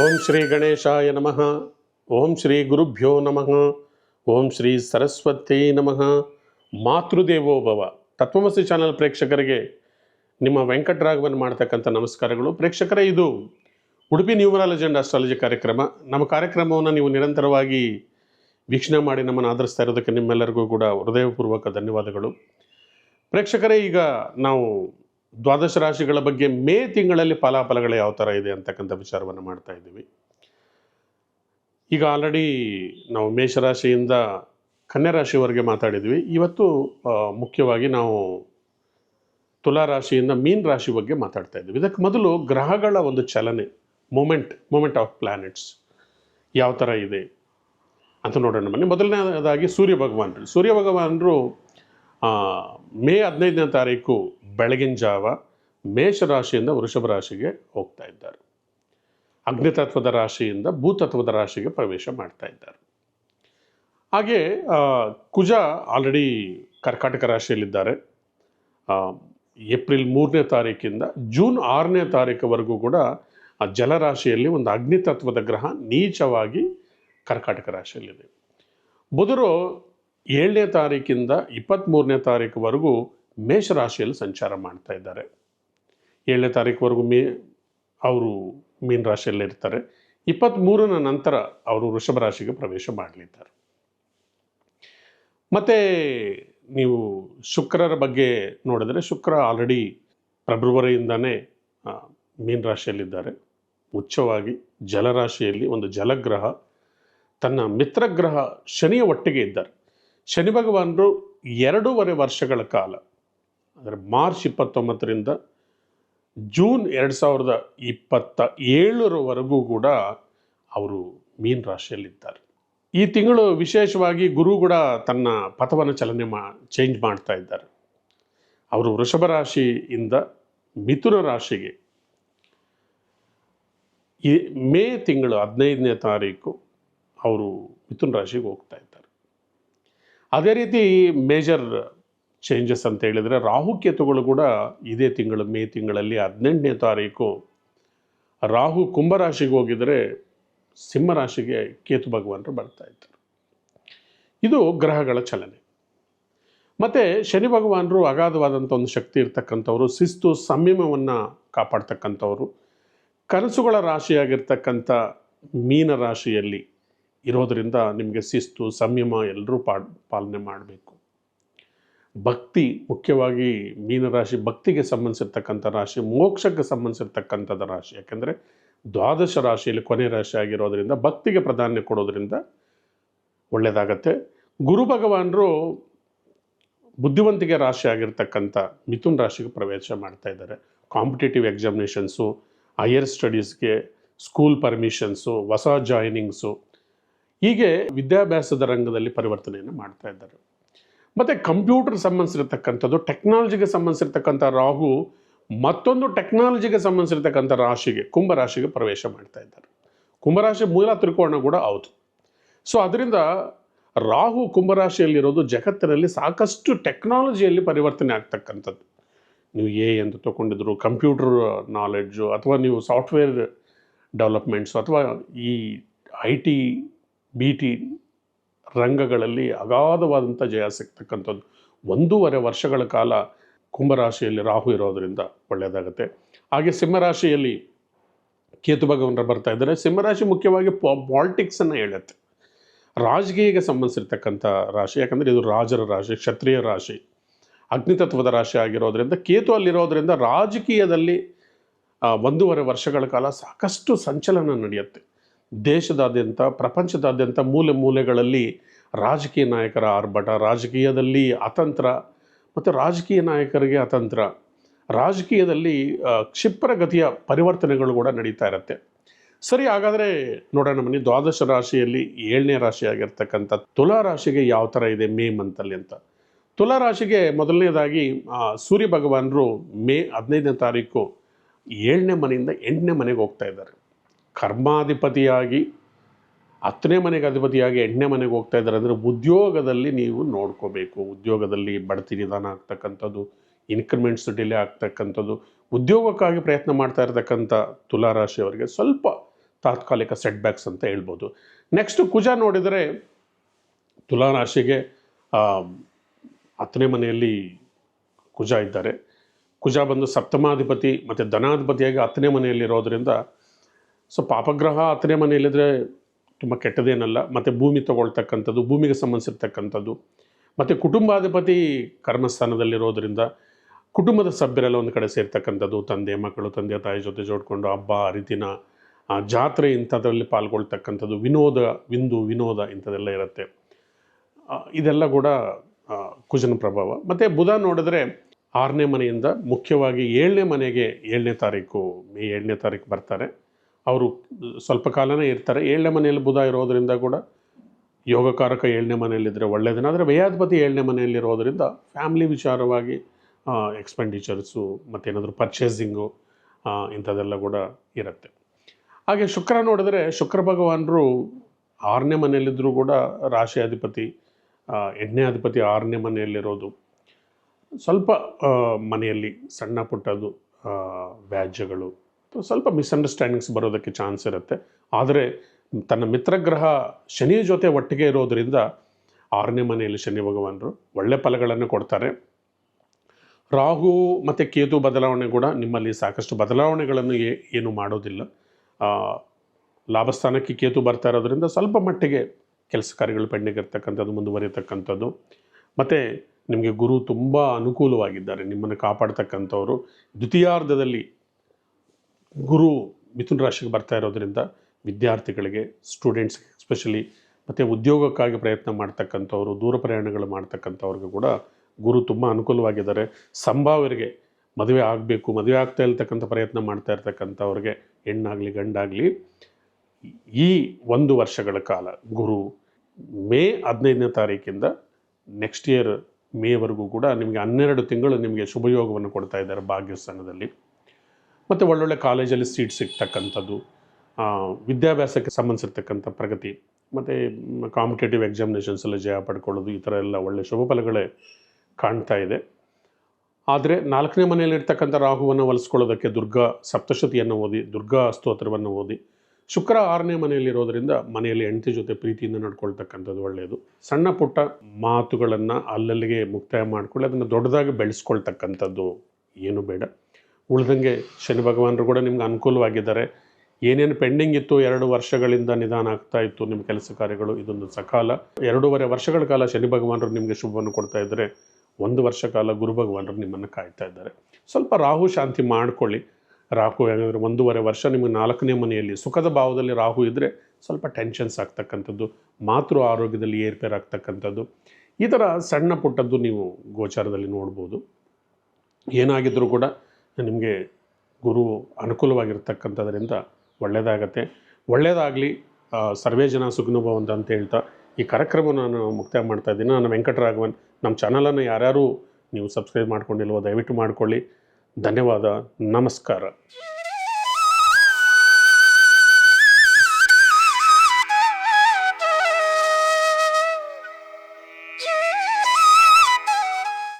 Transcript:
ಓಂ ಶ್ರೀ ಗಣೇಶಾಯ ನಮಃ. ಓಂ ಶ್ರೀ ಗುರುಭ್ಯೋ ನಮಃ. ಓಂ ಶ್ರೀ ಸರಸ್ವತಿ ನಮಃ. ಮಾತೃದೇವೋಭವ ತತ್ವಮಸಿ ಚಾನಲ್ ಪ್ರೇಕ್ಷಕರಿಗೆ ನಿಮ್ಮ ವೆಂಕಟರಾಘವನ್ ಮಾಡ್ತಕ್ಕಂಥ ನಮಸ್ಕಾರಗಳು. ಪ್ರೇಕ್ಷಕರೇ, ಇದು ಉಡುಪಿ ನ್ಯೂಮರಾಲಜಿ ಅಂಡ್ ಆಸ್ಟ್ರಾಲಜಿ ಕಾರ್ಯಕ್ರಮ. ನಮ್ಮ ಕಾರ್ಯಕ್ರಮವನ್ನು ನೀವು ನಿರಂತರವಾಗಿ ವೀಕ್ಷಣೆ ಮಾಡಿ ನಮ್ಮನ್ನು ಆಧರಿಸ್ತಾ ಇರೋದಕ್ಕೆ ನಿಮ್ಮೆಲ್ಲರಿಗೂ ಕೂಡ ಹೃದಯಪೂರ್ವಕ ಧನ್ಯವಾದಗಳು. ಪ್ರೇಕ್ಷಕರೇ, ಈಗ ನಾವು ದ್ವಾದಶ ರಾಶಿಗಳ ಬಗ್ಗೆ ಮೇ ತಿಂಗಳಲ್ಲಿ ಫಲಾಫಲಗಳು ಯಾವ ಥರ ಇದೆ ಅಂತಕ್ಕಂಥ ವಿಚಾರವನ್ನು ಮಾಡ್ತಾ ಇದ್ದೀವಿ. ಈಗ ಆಲ್ರೆಡಿ ನಾವು ಮೇಷರಾಶಿಯಿಂದ ರಾಶಿವರೆಗೆ ಮಾತಾಡಿದ್ವಿ. ಇವತ್ತು ಮುಖ್ಯವಾಗಿ ನಾವು ತುಲಾ ರಾಶಿಯಿಂದ ಮೀನ್ ರಾಶಿ ಬಗ್ಗೆ ಮಾತಾಡ್ತಾ ಇದ್ದೀವಿ. ಇದಕ್ಕೆ ಮೊದಲು ಗ್ರಹಗಳ ಒಂದು ಚಲನೆ ಮೂಮೆಂಟ್ ಮೂಮೆಂಟ್ ಆಫ್ ಪ್ಲ್ಯಾನೆಟ್ಸ್ ಯಾವ ಥರ ಇದೆ ಅಂತ ನೋಡೋಣ ಬನ್ನಿ. ಮೊದಲನೇದಾಗಿ ಸೂರ್ಯ ಭಗವಾನ್ರು. ಸೂರ್ಯ ಭಗವಾನರು ಮೇ ಹದಿನೈದನೇ ತಾರೀಕು ಬೆಳಗಿನ ಜಾವ ಮೇಷರಾಶಿಯಿಂದ ವೃಷಭ ರಾಶಿಗೆ ಹೋಗ್ತಾ ಇದ್ದಾರೆ. ಅಗ್ನಿತತ್ವದ ರಾಶಿಯಿಂದ ಭೂತತ್ವದ ರಾಶಿಗೆ ಪ್ರವೇಶ ಮಾಡ್ತಾ ಇದ್ದಾರೆ. ಹಾಗೆ ಕುಜ ಆಲ್ರೆಡಿ ಕರ್ಕಾಟಕ ರಾಶಿಯಲ್ಲಿದ್ದಾರೆ. ಏಪ್ರಿಲ್ ಮೂರನೇ ತಾರೀಕಿಂದ ಜೂನ್ ಆರನೇ ತಾರೀಕವರೆಗೂ ಕೂಡ ಆ ಜಲರಾಶಿಯಲ್ಲಿ ಒಂದು ಅಗ್ನಿತತ್ವದ ಗ್ರಹ ನೀಚವಾಗಿ ಕರ್ಕಾಟಕ ರಾಶಿಯಲ್ಲಿದೆ. ಬುಧರು ಏಳನೇ ತಾರೀಕಿಂದ ಇಪ್ಪತ್ತ್ಮೂರನೇ ತಾರೀಕುವರೆಗೂ ಮೇಷರಾಶಿಯಲ್ಲಿ ಸಂಚಾರ ಮಾಡ್ತಾ ಇದ್ದಾರೆ. ಏಳನೇ ತಾರೀಕುವರೆಗೂ ಮೇ, ಅವರು ಮೀನ ರಾಶಿಯಲ್ಲಿ ಇರ್ತಾರೆ. ಇಪ್ಪತ್ತ್ಮೂರನ ನಂತರ ಅವರು ವೃಷಭ ರಾಶಿಗೆ ಪ್ರವೇಶ ಮಾಡಲಿದ್ದಾರೆ. ಮತ್ತು ನೀವು ಶುಕ್ರರ ಬಗ್ಗೆ ನೋಡಿದರೆ ಶುಕ್ರ ಆಲ್ರೆಡಿ ಫೆಬ್ರವರಿಯಿಂದನೇ ಮೀನ ರಾಶಿಯಲ್ಲಿದ್ದಾರೆ. ಉಚ್ಚವಾಗಿ ಜಲರಾಶಿಯಲ್ಲಿ ಒಂದು ಜಲಗ್ರಹ, ತನ್ನ ಮಿತ್ರಗ್ರಹ ಶನಿಯ ಒಟ್ಟಿಗೆ ಇದ್ದಾರೆ. ಶನಿ ಭಗವಾನರು ಎರಡೂವರೆ ವರ್ಷಗಳ ಕಾಲ, ಅಂದರೆ ಮಾರ್ಚ್ ಇಪ್ಪತ್ತೊಂಬತ್ತರಿಂದ ಜೂನ್ ಎರಡು ಸಾವಿರದ ಇಪ್ಪತ್ತ ಏಳರವರೆಗೂ ಕೂಡ ಅವರು ಮೀನ್ ರಾಶಿಯಲ್ಲಿದ್ದಾರೆ. ಈ ತಿಂಗಳು ವಿಶೇಷವಾಗಿ ಗುರು ಕೂಡ ತನ್ನ ಪಥವನ್ನು ಚಲನೆ ಮಾ ಚೇಂಜ್ ಮಾಡ್ತಾ ಇದ್ದಾರೆ. ಅವರು ವೃಷಭ ರಾಶಿಯಿಂದ ಮಿಥುನ ರಾಶಿಗೆ ಈ ಮೇ ತಿಂಗಳು ಹದಿನೈದನೇ ತಾರೀಕು ಅವರು ಮಿಥುನ ರಾಶಿಗೆ ಹೋಗ್ತಾ ಇದ್ದಾರೆ. ಅದೇ ರೀತಿ ಮೇಜರ್ ಚೇಂಜಸ್ ಅಂತ ಹೇಳಿದರೆ ರಾಹುಕೇತುಗಳು ಕೂಡ ಇದೇ ತಿಂಗಳು, ಮೇ ತಿಂಗಳಲ್ಲಿ ಹದಿನೆಂಟನೇ ತಾರೀಕು ರಾಹು ಕುಂಭರಾಶಿಗೆ ಹೋಗಿದರೆ ಸಿಂಹರಾಶಿಗೆ ಕೇತು ಭಗವಾನರು ಬರ್ತಾ ಇದ್ದರು ಇದು ಗ್ರಹಗಳ ಚಲನೆ. ಮತ್ತು ಶನಿ ಭಗವಾನರು ಅಗಾಧವಾದಂಥ ಒಂದು ಶಕ್ತಿ ಇರ್ತಕ್ಕಂಥವ್ರು, ಶಿಸ್ತು, ಸಂಯಮವನ್ನು ಕಾಪಾಡ್ತಕ್ಕಂಥವ್ರು, ಕನಸುಗಳ ರಾಶಿಯಾಗಿರ್ತಕ್ಕಂಥ ಮೀನ ರಾಶಿಯಲ್ಲಿ ಇರೋದರಿಂದ ನಿಮಗೆ ಶಿಸ್ತು, ಸಂಯಮ ಎಲ್ಲರೂ ಪಾಲನೆ ಮಾಡಬೇಕು. ಭಕ್ತಿ ಮುಖ್ಯವಾಗಿ ಮೀನರಾಶಿ ಭಕ್ತಿಗೆ ಸಂಬಂಧಿಸಿರ್ತಕ್ಕಂಥ ರಾಶಿ, ಮೋಕ್ಷಕ್ಕೆ ಸಂಬಂಧಿಸಿರ್ತಕ್ಕಂಥದ್ದು ರಾಶಿ. ಯಾಕೆಂದರೆ ದ್ವಾದಶ ರಾಶಿಯಲ್ಲಿ ಕೊನೆ ರಾಶಿ ಆಗಿರೋದರಿಂದ ಭಕ್ತಿಗೆ ಪ್ರಾಧಾನ್ಯ ಕೊಡೋದ್ರಿಂದ ಒಳ್ಳೆಯದಾಗತ್ತೆ ಗುರು ಭಗವಾನರು ಬುದ್ಧಿವಂತಿಕೆ ರಾಶಿ ಆಗಿರ್ತಕ್ಕಂಥ ಮಿಥುನ್ ರಾಶಿಗೆ ಪ್ರವೇಶ ಮಾಡ್ತಾ ಇದ್ದಾರೆ. ಕಾಂಪಿಟೇಟಿವ್ ಎಕ್ಸಾಮಿನೇಷನ್ಸು, ಹೈಯರ್ ಸ್ಟಡೀಸ್ಗೆ ಸ್ಕೂಲ್ ಪರ್ಮಿಷನ್ಸು, ಹೊಸ ಜಾಯ್ನಿಂಗ್ಸು. ಹೀಗೆ ವಿದ್ಯಾಭ್ಯಾಸದ ರಂಗದಲ್ಲಿ ಪರಿವರ್ತನೆಯನ್ನು ಮಾಡ್ತಾ ಇದ್ದಾರೆ. ಮತ್ತು ಕಂಪ್ಯೂಟರ್ ಸಂಬಂಧಿಸಿರತಕ್ಕಂಥದ್ದು, ಟೆಕ್ನಾಲಜಿಗೆ ಸಂಬಂಧಿಸಿರ್ತಕ್ಕಂಥ ರಾಹು, ಮತ್ತೊಂದು ಟೆಕ್ನಾಲಜಿಗೆ ಸಂಬಂಧಿಸಿರತಕ್ಕಂಥ ರಾಶಿಗೆ ಕುಂಭರಾಶಿಗೆ ಪ್ರವೇಶ ಮಾಡ್ತಾ ಇದ್ದಾರೆ. ಕುಂಭರಾಶಿ ಮೂಲ ತ್ರಿಕೋಣ ಕೂಡ ಹೌದು. ಸೊ ಅದರಿಂದ ರಾಹು ಕುಂಭರಾಶಿಯಲ್ಲಿರೋದು ಜಗತ್ತಿನಲ್ಲಿ ಸಾಕಷ್ಟು ಟೆಕ್ನಾಲಜಿಯಲ್ಲಿ ಪರಿವರ್ತನೆ ಆಗ್ತಕ್ಕಂಥದ್ದು. ನೀವು ಎ ಅಂತ ತಗೊಂಡಿದ್ರು, ಕಂಪ್ಯೂಟರ್ ನಾಲೆಡ್ಜು ಅಥವಾ ನೀವು ಸಾಫ್ಟ್ವೇರ್ ಡೆವಲಪ್ಮೆಂಟ್ಸು ಅಥವಾ ಈ ಐ ಟಿ ಬಿ ಟಿ ರಂಗಗಳಲ್ಲಿ ಅಗಾಧವಾದಂಥ ಜಯ ಸಿಗ್ತಕ್ಕಂಥದ್ದು. ಒಂದೂವರೆ ವರ್ಷಗಳ ಕಾಲ ಕುಂಭರಾಶಿಯಲ್ಲಿ ರಾಹು ಇರೋದರಿಂದ ಒಳ್ಳೆಯದಾಗುತ್ತೆ. ಹಾಗೆ ಸಿಂಹರಾಶಿಯಲ್ಲಿ ಕೇತು ಭಗವಂತರ ಬರ್ತಾ ಇದ್ದಾರೆ. ಸಿಂಹರಾಶಿ ಮುಖ್ಯವಾಗಿ ಪಾಲಿಟಿಕ್ಸನ್ನು ಹೇಳುತ್ತೆ. ರಾಜಕೀಯಕ್ಕೆ ಸಂಬಂಧಿಸಿರ್ತಕ್ಕಂಥ ರಾಶಿ, ಯಾಕಂದರೆ ಇದು ರಾಜರ ರಾಶಿ, ಕ್ಷತ್ರಿಯ ರಾಶಿ, ಅಗ್ನಿತತ್ವದ ರಾಶಿ ಆಗಿರೋದ್ರಿಂದ ಕೇತು ಅಲ್ಲಿರೋದ್ರಿಂದ ರಾಜಕೀಯದಲ್ಲಿ ಒಂದೂವರೆ ವರ್ಷಗಳ ಕಾಲ ಸಾಕಷ್ಟು ಸಂಚಲನ ನಡೆಯುತ್ತೆ. ದೇಶದಾದ್ಯಂತ, ಪ್ರಪಂಚದಾದ್ಯಂತ ಮೂಲೆ ಮೂಲೆಗಳಲ್ಲಿ ರಾಜಕೀಯ ನಾಯಕರ ಆರ್ಭಟ, ರಾಜಕೀಯದಲ್ಲಿ ಅತಂತ್ರ ಮತ್ತು ರಾಜಕೀಯ ನಾಯಕರಿಗೆ ಅತಂತ್ರ. ರಾಜಕೀಯದಲ್ಲಿ ಕ್ಷಿಪ್ರಗತಿಯ ಪರಿವರ್ತನೆಗಳು ಕೂಡ ನಡೀತಾ ಇರುತ್ತೆ. ಸರಿ, ಹಾಗಾದರೆ ನೋಡೋಣ ಬನ್ನಿ, ದ್ವಾದಶ ರಾಶಿಯಲ್ಲಿ ಏಳನೇ ರಾಶಿಯಾಗಿರ್ತಕ್ಕಂಥ ತುಲಾ ರಾಶಿಗೆ ಯಾವ ಥರ ಇದೆ ಮೇ ಮಂತಲ್ಲಿ ಅಂತ. ತುಲಾ ರಾಶಿಗೆ ಮೊದಲನೇದಾಗಿ ಸೂರ್ಯ ಭಗವಾನರು ಮೇ ಹದಿನೈದನೇ ತಾರೀಕು ಏಳನೇ ಮನೆಯಿಂದ ಎಂಟನೇ ಮನೆಗೆ ಹೋಗ್ತಾ ಇದ್ದಾರೆ. ಕರ್ಮಾಧಿಪತಿಯಾಗಿ ಹತ್ತನೇ ಮನೆಗೆ ಅಧಿಪತಿಯಾಗಿ ಎಂಟನೇ ಮನೆಗೆ ಹೋಗ್ತಾ ಇದ್ದಾರೆ ಅಂದರೆ ಉದ್ಯೋಗದಲ್ಲಿ ನೀವು ನೋಡ್ಕೋಬೇಕು. ಉದ್ಯೋಗದಲ್ಲಿ ಬಡ್ತಿ ನಿಧಾನ ಆಗ್ತಕ್ಕಂಥದ್ದು ಇನ್ಕ್ರಿಮೆಂಟ್ಸ್ ಡಿಲೇ ಆಗ್ತಕ್ಕಂಥದ್ದು ಉದ್ಯೋಗಕ್ಕಾಗಿ ಪ್ರಯತ್ನ ಮಾಡ್ತಾ ಇರತಕ್ಕಂಥ ತುಲಾರಾಶಿಯವರಿಗೆ ಸ್ವಲ್ಪ ತಾತ್ಕಾಲಿಕ ಸೆಟ್ ಬ್ಯಾಕ್ಸ್ ಅಂತ ಹೇಳ್ಬೋದು. ನೆಕ್ಸ್ಟ್ ಕುಜ ನೋಡಿದರೆ ತುಲಾ ರಾಶಿಗೆ ಆ, ಹತ್ತನೇ ಮನೆಯಲ್ಲಿ ಕುಜ ಇದ್ದಾರೆ. ಕುಜ ಬಂದು ಸಪ್ತಮಾಧಿಪತಿ ಮತ್ತು ಧನಾಧಿಪತಿಯಾಗಿ ಹತ್ತನೇ ಮನೆಯಲ್ಲಿರೋದ್ರಿಂದ ಸೊ ಪಾಪಗ್ರಹ ಆತನೇ ಮನೆಯಲ್ಲಿದ್ದರೆ ತುಂಬ ಕೆಟ್ಟದೇನಲ್ಲ, ಮತ್ತು ಭೂಮಿ ತಗೊಳ್ತಕ್ಕಂಥದ್ದು, ಭೂಮಿಗೆ ಸಂಬಂಧಿಸಿರ್ತಕ್ಕಂಥದ್ದು, ಮತ್ತು ಕುಟುಂಬಾಧಿಪತಿ ಕರ್ಮಸ್ಥಾನದಲ್ಲಿರೋದ್ರಿಂದ ಕುಟುಂಬದ ಸಭ್ಯರೆಲ್ಲ ಒಂದು ಕಡೆ ಸೇರ್ತಕ್ಕಂಥದ್ದು, ತಂದೆ, ಮಕ್ಕಳು, ತಂದೆ, ತಾಯಿ ಜೊತೆ ಜೋಡ್ಕೊಂಡು ಹಬ್ಬ, ಹರಿದಿನ ಜಾತ್ರೆ ಇಂಥದ್ರಲ್ಲಿ ಪಾಲ್ಗೊಳ್ತಕ್ಕಂಥದ್ದು, ವಿನೋದ, ವಿಂದು, ವಿನೋದ ಇಂಥದೆಲ್ಲ ಇರುತ್ತೆ. ಇದೆಲ್ಲ ಕೂಡ ಕುಜನ ಪ್ರಭಾವ. ಮತ್ತು ಬುಧ ನೋಡಿದ್ರೆ ಆರನೇ ಮನೆಯಿಂದ ಮುಖ್ಯವಾಗಿ ಏಳನೇ ಮನೆಗೆ ಏಳನೇ ತಾರೀಕು, ಮೇ ಏಳನೇ ತಾರೀಕು ಬರ್ತಾರೆ. ಅವರು ಸ್ವಲ್ಪ ಕಾಲನೇ ಇರ್ತಾರೆ. ಏಳನೇ ಮನೆಯಲ್ಲಿ ಬುಧ ಇರೋದರಿಂದ ಕೂಡ ಯೋಗಕಾರಕ ಏಳನೇ ಮನೆಯಲ್ಲಿದ್ದರೆ ಒಳ್ಳೆಯದನ್ನು ಆದರೆ ವ್ಯಯಾಧಿಪತಿ ಏಳನೇ ಮನೆಯಲ್ಲಿರೋದರಿಂದ ಫ್ಯಾಮ್ಲಿ ವಿಚಾರವಾಗಿ ಎಕ್ಸ್ಪೆಂಡಿಚರ್ಸು ಮತ್ತೇನಾದರೂ ಪರ್ಚೇಸಿಂಗು ಇಂಥದ್ದೆಲ್ಲ ಕೂಡ ಇರುತ್ತೆ. ಹಾಗೆ ಶುಕ್ರ ನೋಡಿದ್ರೆ ಶುಕ್ರ ಭಗವಾನರು ಆರನೇ ಮನೆಯಲ್ಲಿದ್ದರೂ ಕೂಡ ರಾಶಿ ಅಧಿಪತಿ ಎಂಟನೇ ಅಧಿಪತಿ ಆರನೇ ಮನೆಯಲ್ಲಿರೋದು. ಸ್ವಲ್ಪ ಮನೆಯಲ್ಲಿ ಸಣ್ಣ ಪುಟ್ಟದು ವ್ಯಾಜ್ಯಗಳು ಸ್ವಲ್ಪ ಮಿಸ್ಅಂಡರ್ಸ್ಟ್ಯಾಂಡಿಂಗ್ಸ್ ಬರೋದಕ್ಕೆ ಚಾನ್ಸ್ ಇರುತ್ತೆ. ಆದರೆ ತನ್ನ ಮಿತ್ರಗ್ರಹ ಶನಿಯ ಜೊತೆ ಒಟ್ಟಿಗೆ ಇರೋದರಿಂದ ಆರನೇ ಮನೆಯಲ್ಲಿ ಶನಿ ಭಗವಾನರು ಒಳ್ಳೆ ಫಲಗಳನ್ನು ಕೊಡ್ತಾರೆ. ರಾಹು ಮತ್ತು ಕೇತು ಬದಲಾವಣೆ ಕೂಡ ನಿಮ್ಮಲ್ಲಿ ಸಾಕಷ್ಟು ಬದಲಾವಣೆಗಳನ್ನು ಏನು ಮಾಡೋದಿಲ್ಲ. ಲಾಭಸ್ಥಾನಕ್ಕೆ ಕೇತು ಬರ್ತಾ ಇರೋದ್ರಿಂದ ಸ್ವಲ್ಪ ಮಟ್ಟಿಗೆ ಕೆಲಸ ಕಾರ್ಯಗಳು ಪೆಂಡಿಂಗ್ ಇರ್ತಕ್ಕಂಥದ್ದು, ಮುಂದುವರಿಯತಕ್ಕಂಥದ್ದು. ಮತ್ತು ನಿಮಗೆ ಗುರು ತುಂಬ ಅನುಕೂಲವಾಗಿದ್ದಾರೆ. ನಿಮ್ಮನ್ನು ಕಾಪಾಡ್ತಕ್ಕಂಥವ್ರು. ದ್ವಿತೀಯಾರ್ಧದಲ್ಲಿ ಗುರು ಮಿಥುನ ರಾಶಿಗೆ ಬರ್ತಾ ಇರೋದ್ರಿಂದ ವಿದ್ಯಾರ್ಥಿಗಳಿಗೆ ಸ್ಟೂಡೆಂಟ್ಸ್ ಎಸ್ಪೆಷಲಿ ಮತ್ತು ಉದ್ಯೋಗಕ್ಕಾಗಿ ಪ್ರಯತ್ನ ಮಾಡ್ತಕ್ಕಂಥವ್ರು, ದೂರ ಪ್ರಯಾಣಗಳು ಮಾಡ್ತಕ್ಕಂಥವ್ರಿಗೂ ಕೂಡ ಗುರು ತುಂಬ ಅನುಕೂಲವಾಗಿದ್ದಾರೆ. ಸಂಭಾವ್ಯರಿಗೆ ಮದುವೆ ಆಗಬೇಕು, ಮದುವೆ ಆಗ್ತಾ ಇರ್ತಕ್ಕಂಥ ಪ್ರಯತ್ನ ಮಾಡ್ತಾ ಇರ್ತಕ್ಕಂಥವ್ರಿಗೆ ಹೆಣ್ಣಾಗಲಿ, ಗಂಡಾಗಲಿ ಈ ಒಂದು ವರ್ಷಗಳ ಕಾಲ ಗುರು ಮೇ ಹದಿನೈದನೇ ತಾರೀಕಿಂದ ನೆಕ್ಸ್ಟ್ ಇಯರ್ ಮೇವರೆಗೂ ಕೂಡ ನಿಮಗೆ ಹನ್ನೆರಡು ತಿಂಗಳು ನಿಮಗೆ ಶುಭಯೋಗವನ್ನು ಕೊಡ್ತಾ ಇದ್ದಾರೆ ಭಾಗ್ಯಸ್ಥಾನದಲ್ಲಿ. ಮತ್ತು ಒಳ್ಳೊಳ್ಳೆ ಕಾಲೇಜಲ್ಲಿ ಸೀಟ್ ಸಿಗ್ತಕ್ಕಂಥದ್ದು ವಿದ್ಯಾಭ್ಯಾಸಕ್ಕೆ ಸಂಬಂಧಿಸಿರ್ತಕ್ಕಂಥ ಪ್ರಗತಿ, ಮತ್ತು ಕಾಂಪಿಟೇಟಿವ್ ಎಕ್ಸಾಮಿನೇಷನ್ಸಲ್ಲಿ ಜಯ ಪಡ್ಕೊಳ್ಳೋದು ಈ ಥರ ಎಲ್ಲ ಒಳ್ಳೆ ಶುಭ ಫಲಗಳೇ ಕಾಣ್ತಾ ಇದೆ. ಆದರೆ ನಾಲ್ಕನೇ ಮನೆಯಲ್ಲಿರ್ತಕ್ಕಂಥ ರಾಹುವನ್ನು ಒಲಿಸ್ಕೊಳ್ಳೋದಕ್ಕೆ ದುರ್ಗಾ ಸಪ್ತಶತಿಯನ್ನು ಓದಿ, ದುರ್ಗಾ ಸ್ತೋತ್ರವನ್ನು ಓದಿ, ಶುಕ್ರ ಆರನೇ ಮನೆಯಲ್ಲಿರೋದರಿಂದ ಮನೆಯಲ್ಲಿ ಹೆಂಡತಿ ಜೊತೆ ಪ್ರೀತಿಯಿಂದ ನಡ್ಕೊಳ್ತಕ್ಕಂಥದ್ದು ಒಳ್ಳೆಯದು. ಸಣ್ಣ ಪುಟ್ಟ ಮಾತುಗಳನ್ನು ಅಲ್ಲಲ್ಲಿಗೆ ಮುಕ್ತಾಯ ಮಾಡ್ಕೊಳ್ಳಿ, ಅದನ್ನು ದೊಡ್ಡದಾಗಿ ಬೆಳೆಸ್ಕೊಳ್ತಕ್ಕಂಥದ್ದು ಏನು ಬೇಡ. ಉಳ್ದಂಗೆ ಶನಿ ಭಗವಾನರು ಕೂಡ ನಿಮ್ಗೆ ಅನುಕೂಲವಾಗಿದ್ದಾರೆ. ಏನೇನು ಪೆಂಡಿಂಗ್ ಇತ್ತು ಎರಡು ವರ್ಷಗಳಿಂದ ನಿಧಾನ ಆಗ್ತಾ ಇತ್ತು ನಿಮ್ಮ ಕೆಲಸ ಕಾರ್ಯಗಳು? ಇದೊಂದು ಸಕಾಲ. ಎರಡೂವರೆ ವರ್ಷಗಳ ಕಾಲ ಶನಿ ಭಗವಾನರು ನಿಮಗೆ ಶುಭವನ್ನು ಕೊಡ್ತಾ ಇದ್ದರೆ ಒಂದು ವರ್ಷ ಕಾಲ ಗುರು ಭಗವಾನರು ನಿಮ್ಮನ್ನು ಕಾಯ್ತಾ ಇದ್ದಾರೆ. ಸ್ವಲ್ಪ ರಾಹು ಶಾಂತಿ ಮಾಡಿಕೊಳ್ಳಿ. ರಾಹು ಯಾಕಂದರೆ ಒಂದೂವರೆ ವರ್ಷ ನಿಮಗೆ ನಾಲ್ಕನೇ ಮನೆಯಲ್ಲಿ ಸುಖದ ಭಾವದಲ್ಲಿ ರಾಹು ಇದ್ದರೆ ಸ್ವಲ್ಪ ಟೆನ್ಷನ್ಸ್ ಆಗ್ತಕ್ಕಂಥದ್ದು, ಮಾತೃ ಆರೋಗ್ಯದಲ್ಲಿ ಏರ್ಪೇರ್ ಆಗ್ತಕ್ಕಂಥದ್ದು. ಈ ಥರ ಸಣ್ಣ ಪುಟ್ಟದ್ದು ನೀವು ಗೋಚಾರದಲ್ಲಿ ನೋಡ್ಬೋದು. ಏನಾಗಿದ್ದರೂ ಕೂಡ ನಿಮಗೆ ಗುರು ಅನುಕೂಲವಾಗಿರ್ತಕ್ಕಂಥದ್ರಿಂದ ಒಳ್ಳೆಯದಾಗತ್ತೆ. ಒಳ್ಳೆಯದಾಗಲಿ ಸರ್ವೇ ಜನ ಸುಗ್ನುಭವಂತ ಅಂತ ಹೇಳ್ತಾ ಈ ಕಾರ್ಯಕ್ರಮವನ್ನು ನಾನು ಮುಕ್ತಾಯ ಮಾಡ್ತಾ ಇದ್ದೀನಿ. ನಾನು ವೆಂಕಟರಾಘವನ್ ನಮ್ಮ ಚಾನಲನ್ನು ಯಾರ್ಯಾರು ನೀವು ಸಬ್ಸ್ಕ್ರೈಬ್ ಮಾಡ್ಕೊಂಡಿಲ್ವೋ ದಯವಿಟ್ಟು ಮಾಡಿಕೊಳ್ಳಿ. ಧನ್ಯವಾದ. ನಮಸ್ಕಾರ.